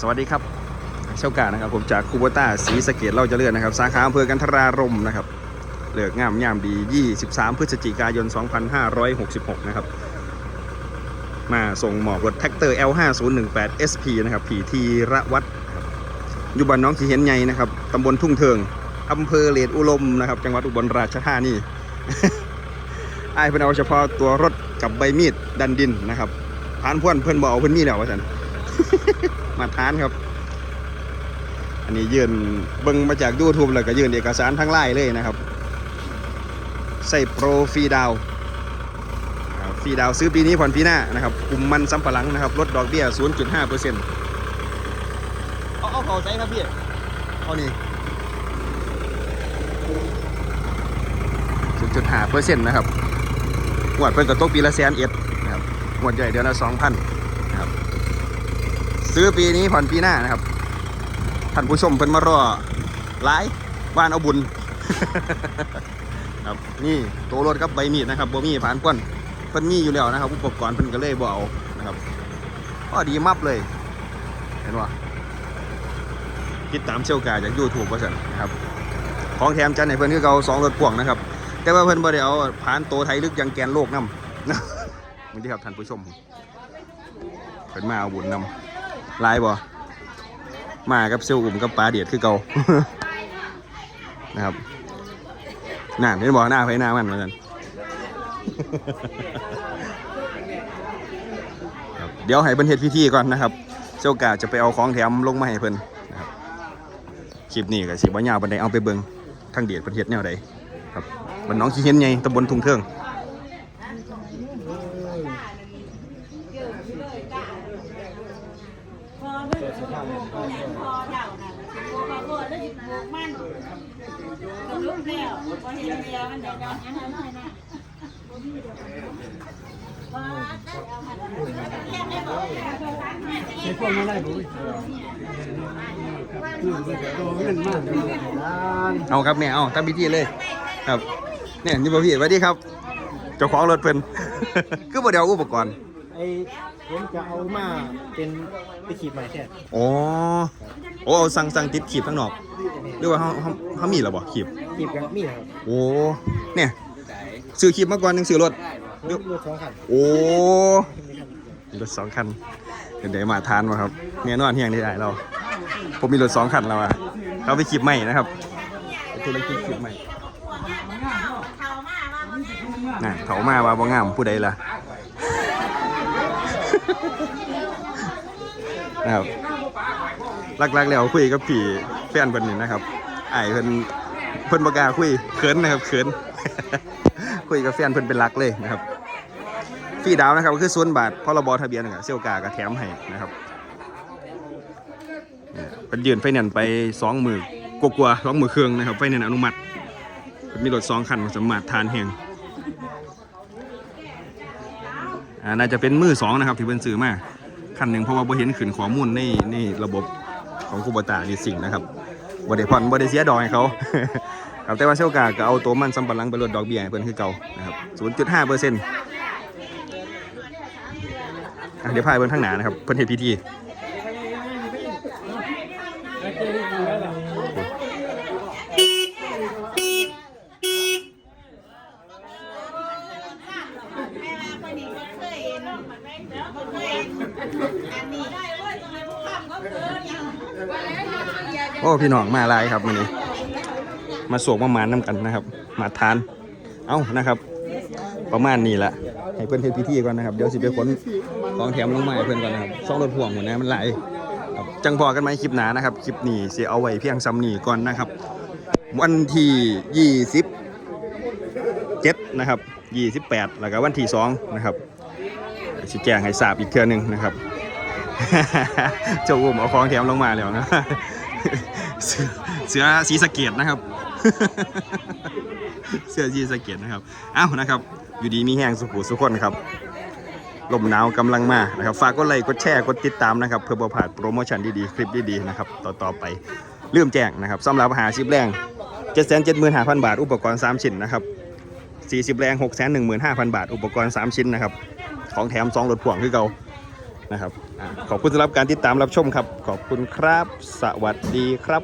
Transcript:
สวัสดีครับเช่ากานะครับ ผมจากคูโบต้าสีสเกตเราจะเลื่อนนะครับ สาขาอำเภอกันทรารมนะครับเลือกงามยามดี 23 พฤศจิกายน 2566 นะครับ มาส่งหมอบรถแท็กเตอร์ L5018 SP นะครับผีทีระวัดอยู่บ้านน้องขีเห็นใหญ่นะครับตำบลทุ่งเทิงอำเภอเลดอุลมนะครับ จังหวัดอุบลราชธานีไอ้เพิ่นเอาเฉพาะตัวรถกับใบมีดดันดินนะครับผ่านพ่วนเพิ่อนบอกเพิ่อนมีแล้วว่าซั่น มาทานครับ อันนี้ยื่นเบิ่งมาจาก YouTube แล้วก็ยื่นเอกสารทั้งไล่เลยนะครับ ใส่โปรฟรีดาวอ่าฟรีดาวซื้อปีนี้ผ่อนปีหน้านะครับกลุ่มมันสำปะหลังนะครับลดดอกเบี้ย 0.5เปอร์เซ็นต์เอาเอาเขาใส่ครับพี่เอานี่0.5เปอร์เซ็นต์นะครับงวดเพิ่นก็ตกปีละแสนเอ็ดนะครับงวดใหญ่เดือนละ2,000นะครับ ซื้อปีนี้ผ่อนปีหน้านะครับท่านผู้ชมเพิ่นมารอหลายบ้านเอาบุญครับนี่ตัวรถกับใบมีดนะครับบ่มีผ่านป้วนเพิ่นมีอยู่แล้วนะครับอุปกรณ์เพิ่นก็เลยบ่เอานะครับก็ดีมับเลย เห็นว่าติดตามเชี่ยวกาจาก YouTube ว่าซั่นนะครับของแถมจันให้เพิ่นคือเกาสองรถพ่วงนะครับ แต่ว่าเพิ่นบ่ได้เอาผ่านโตไทยลึกยังแกนโลกนำนะนี่ครับท่านผู้ชมเพิ่นมาเอาบุญนำ ลายบ่มากับเซลอุ่มกับปลาเดียดคือเก่านะครับน่าเห็นบ่หน้าไฟหน้ามันเหมือนกันเดี๋ยวให้เพิ่นเฮ็ดพิธีก่อนนะครับเซลกาจะไปเอาของแถมลงมาให้เพิ่นนะครับคลิปนี้ก็สิบ่ยาวปานใดเอาไปเบิ่งทางเดียดเพิ่นเฮ็ดแนวใดครับบ้านน้องขี้เห็นใหญ่ตำบลทุ่งเทิง พอเพิ่น สิปลูกหยังพอเท่านั้นปลูกข้าวโพดแล้วสิปลูกมันก็ลุกแล้วพอเห็นเดียวมันได้ดอกยังไงน้อยนะบ่มีเดี๋ยวว่าได้เอาหันเรียกได้บ่ในพวกนี้ได้บุ้ยคือมันจะโดนเงินมากเอาครับแม่เอาทำพิธีเลย ครับเนี่ยนี่บ่พี่สวัสดีครับ เจ้าของรถเพิ่น คือบ่ได้เอาอุปกรณ์ ไอ้ผมจะเอามาเป็นไปขีดใหม่แค่อ๋อโอ้เอาสั่งสั่งติดขีบข้างนอกหรือว่าเฮาเฮาเฮามีแล้วบ่ขีบขีดกับมีดครับโอ้เนี่ยซื้อขีบมาก่อนยังซื้อรถ รถรถสองคันโอ้มีรถสองคันเดี๋ยวได้มาทานมาครับเนี่ยนอนเฮียงได้ได้เรา ผมมีรถสองคันแล้วอะเราไปขีบใหม่นะครับธุรกิจขีบใหม่เข้ามาว่าบ่ได้น่ะเขามาว่าบ่งามผู้ใดล่ะ นะครับลักๆแล้วคุยกับผีแฟนเพิ่นนี่นะครับไอ้เพิ่นเพิ่นบกล้าคุยเขินนะครับเขิน คุยกับแฟนเพิ่นเป็นรักเลยนะครับฟรีดาวนะครับก็คือส่วนบาทพรบทะเบียนกับเซี่ยวกาก็แถมให้นะครับเป็นยืนไฟแนนซ์ไปสองหมื่นกว่าๆสองหมื่นเครื่องนะครับไฟแนนซ์อนุมัติมีรถสองคันสามารทานแหง อ่าน่าจะเป็นมือสองนะครับที่เพิ่นซื้อมาคันหนึ่งเพราะว่าบ่เห็นขึ้นข้อมูลในในระบบของคูบตาลีสิ่งนะครับบ่ได้ผ่อนบ่ได้เสียดอกให้เขา ครับแต่ว่าเชลกาก็เอาตัวมันสำปะหลังไปลดดอกเบี้ยให้เพิ่นคือเก่านะครับ0.5เปอร์เซ็นต์เดี๋ยวพายเพิ่งทางหน้านะครับเพิ่นเฮ็ดพิธี โอ้พี่น้องมาลายครับมื้อนี้ มาสวกมาหมานน้ำกันนะครับ มาทาน เอ้านะครับ ประมาณนี้แหละให้เพื่อนเฮ็ดพิธีก่อนนะครับเดี๋ยวสิไปขนของแถมลงมาให้เพื่อนก่อนนะครับซ่องรถพ่วงหมดนะมันไหลจังพอกันไหมคลิปหนานะครับคลิปนี้เสียเอาไว้เพียงซ้ำนี้ก่อนนะครับ วันที่27นะครับ28แปดแล้วก็วันที่2นะครับ สิแจ้งให้ทราบอีกเทื่อหนึ่งนะครับเจ้าอุ้มเอาของแถมลงมาแล้วนะเสือสือสีสะเกดนะครับ เสื้อสีสะเกดนะครับ เอ้านะครับ อยู่ดีมีแห้งสุขุสุขคนครับลมหนาวกำลังมานะครับฝากกดไลค์กดแชร์กดติดตามนะครับ เพื่อประพลาดโปรโมชั่นดีๆ คลิปดีๆนะครับต่อๆไปลืมแจ้งนะครับสำหรับหาชิปแรง7 7 5 0 0 0 บาท อุปกรณ์ 3 ชิ้นนะครับ40 แรง 6 1 5 0 0 0 บาท อุปกรณ์ 3 ชิ้นนะครับ ของแถม2รถพ่วงคือเก่านะครับขอบคุณสำหรับการติดตามรับชมครับ ขอบคุณครับ สวัสดีครับ